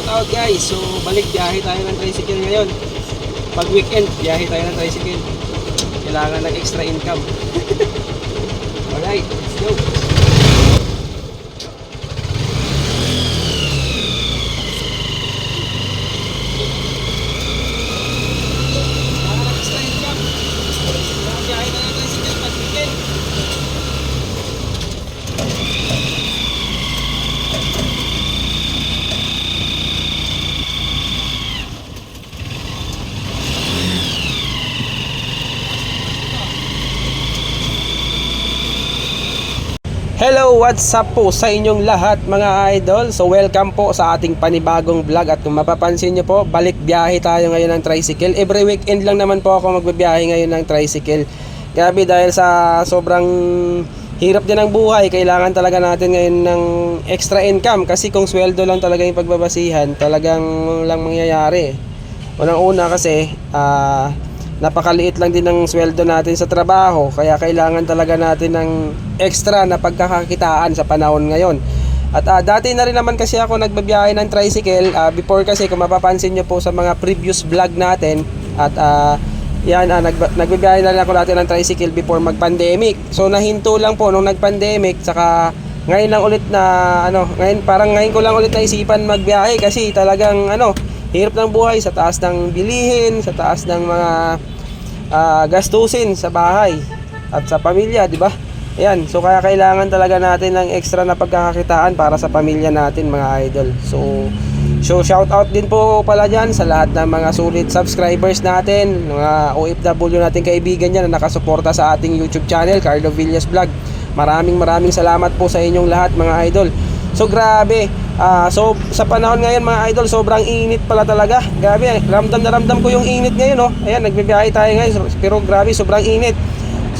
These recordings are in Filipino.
Shout out guys. So balik biyahe tayo ng tricycle ngayon. Pag weekend, biyahe tayo ng tricycle. Kailangan ng extra income. Alright, let's go. Kailangan ng extra income. Kaya biyahe tayo ng tricycle pag weekend. Hello, what's up po sa inyong lahat mga idol? So welcome po sa ating panibagong vlog at kung mapapansin nyo po, balik biyahe tayo ngayon ng tricycle. Every weekend lang naman po ako magbibiyahe ngayon ng tricycle. Grabe dahil sa sobrang hirap din ng buhay, kailangan talaga natin ngayon ng extra income kasi kung sweldo lang talaga yung pagbabasihan, talagang lang mangyayari. Unang-una kasi, ah napakaliit lang din ng sweldo natin sa trabaho kaya kailangan talaga natin ng extra na pagkakakitaan sa panahon ngayon. At ah, dati na rin naman kasi ako nagbabiyahe ng tricycle. Ah, before kasi kung mapapansin nyo po sa mga previous vlog natin at ah, yan ah, nagba, nagbabiyahe na rin ako dati ng tricycle before mag pandemic so nahinto lang po nung nag pandemic saka ngayon lang ulit na ano ngayon parang ngayon ko lang ulit naisipan magbiyahe kasi talagang ano hirap ng buhay sa taas ng bilihin, sa taas ng mga ah, gastusin sa bahay at sa pamilya, di ba? Ayan, so kaya kailangan talaga natin ng extra na pagkakakitaan para sa pamilya natin mga idol. So, so shout out din po pala dyan sa lahat ng mga sulit subscribers natin, mga OFW natin kaibigan dyan na nakasuporta sa ating YouTube channel, Carlo Villas Vlog. Maraming maraming salamat po sa inyong lahat mga idol. So grabe, Ah, so sa panahon ngayon mga idol, sobrang init pala talaga. Grabe, ramdam na ramdam ko yung init ngayon, oh. Ayan, nagbibiyahe tayo ngayon, pero grabe, sobrang init.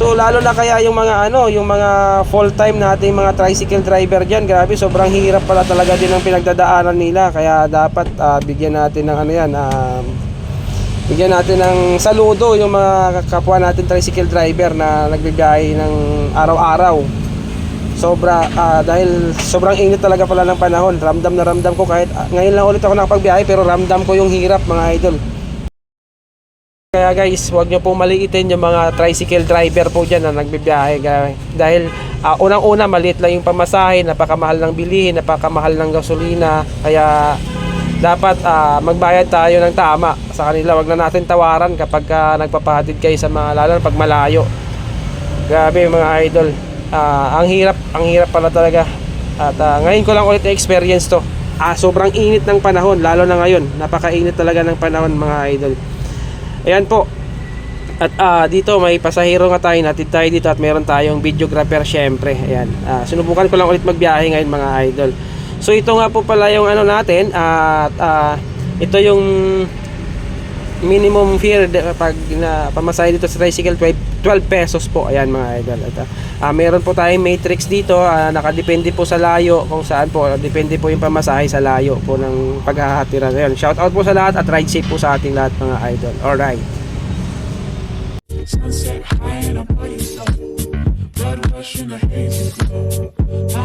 So lalo na kaya yung mga ano, yung mga full-time nating mga tricycle driver diyan, grabe, sobrang hirap pala talaga din ang pinagdadaanan nila. Kaya dapat ah, bigyan natin ng ano 'yan, um, bigyan natin ng saludo yung mga kapwa natin tricycle driver na nagbibiyahe ng araw-araw sobra ah, dahil sobrang init talaga pala ng panahon. Ramdam na ramdam ko kahit ah, ngayon lang ulit ako nakapagbiyahe pero ramdam ko yung hirap mga idol. Kaya guys huwag nyo po maliitin yung mga tricycle driver po dyan na nagbibiyahe guys. dahil ah, unang una maliit lang yung pamasahe napakamahal ng bilihin napakamahal ng gasolina. Kaya dapat ah, magbayad tayo ng tama. Sa kanila wag na natin tawaran kapag ah, nagpapahatid kayo sa mga lalo pag malayo. Grabe mga idol. Ah, ang hirap, ang hirap pala talaga. At ah, ngayon ko lang ulit na-experience to. Ah, sobrang init ng panahon, lalo na ngayon. Napakainit talaga ng panahon mga idol. Ayan po. At ah, dito may pasahero nga tayo, natid tayo dito at meron tayong videographer syempre. Ayan. Ah, sinubukan ko lang ulit magbiyahe ngayon mga idol. So ito nga po pala yung ano natin at ah, ito yung minimum fare pag na pamasahe dito sa tricycle 12, 12 pesos po. Ayan mga idol. At ah, meron po tayong matrix dito. Ah, nakadepende po sa layo kung saan po. Depende po yung pamasahe sa layo po ng paghahatiran ayan shout out po sa lahat at ride safe po sa ating lahat mga idol. Alright. Sunset high and I'm yourself. Blood rush in a hazy glow.